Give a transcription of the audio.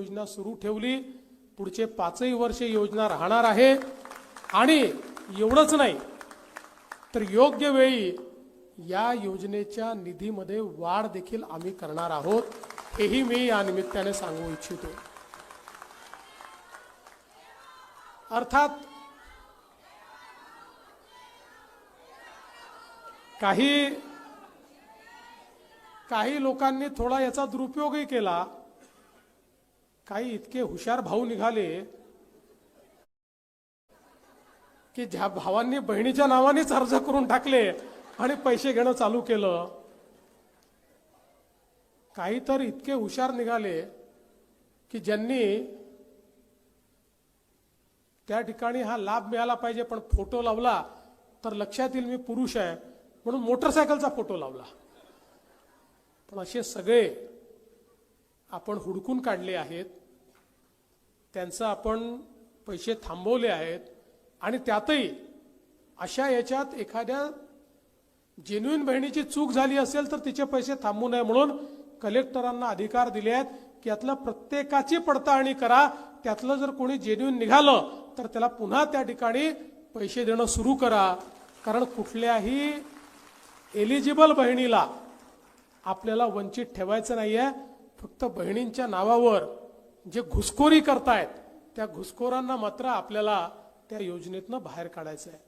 योजना सुरू ठेवली. पुढचे पाचही वर्षे योजना राहणार आहे. आणि एवढंच नाही तर योग्य वेळी या योजनेच्या निधीमध्ये वाढ देखील आम्ही करणार आहोत हेही मी या निमित्ताने सांगू इच्छितो. अर्थात काही काही लोकांनी थोडा याचा दुरुपयोगही केला. काही इतके हुशार भाऊ निघाले की ज्या भावांनी बहिणीच्या नावानेच अर्ज करून टाकले आणि पैसे घेणं चालू केलं. काही तर इतके हुशार निघाले की ज्यांनी त्या ठिकाणी हा लाभ मिळाला पाहिजे पण फोटो लावला तर लक्षात येईल मी पुरुष आहे म्हणून मोटरसायकलचा फोटो लावला. पण असे सगळे आपण हुडकून काढले आहेत. त्यांचं आपण पैसे थांबवले आहेत आणि त्यातही अशा याच्यात एखाद्या जेन्युइन बहिणीची चूक झाली असेल तर तिचे पैसे थांबू नये म्हणून कलेक्टरांना अधिकार दिले आहेत की यातलं प्रत्येकाची पडताळणी करा. त्यातलं जर कोणी जेन्युइन निघालं तर त्याला पुन्हा त्या ठिकाणी पैसे देणं सुरू करा. कारण कुठल्याही एलिजिबल बहिणीला आपल्याला वंचित ठेवायचं नाही आहे फक्त बहिणींच्या नावावर जे घुसखोरी करतायत त्या घुसखोरांना मात्र आपल्याला त्या योजनेतनं बाहेर काढायचं आहे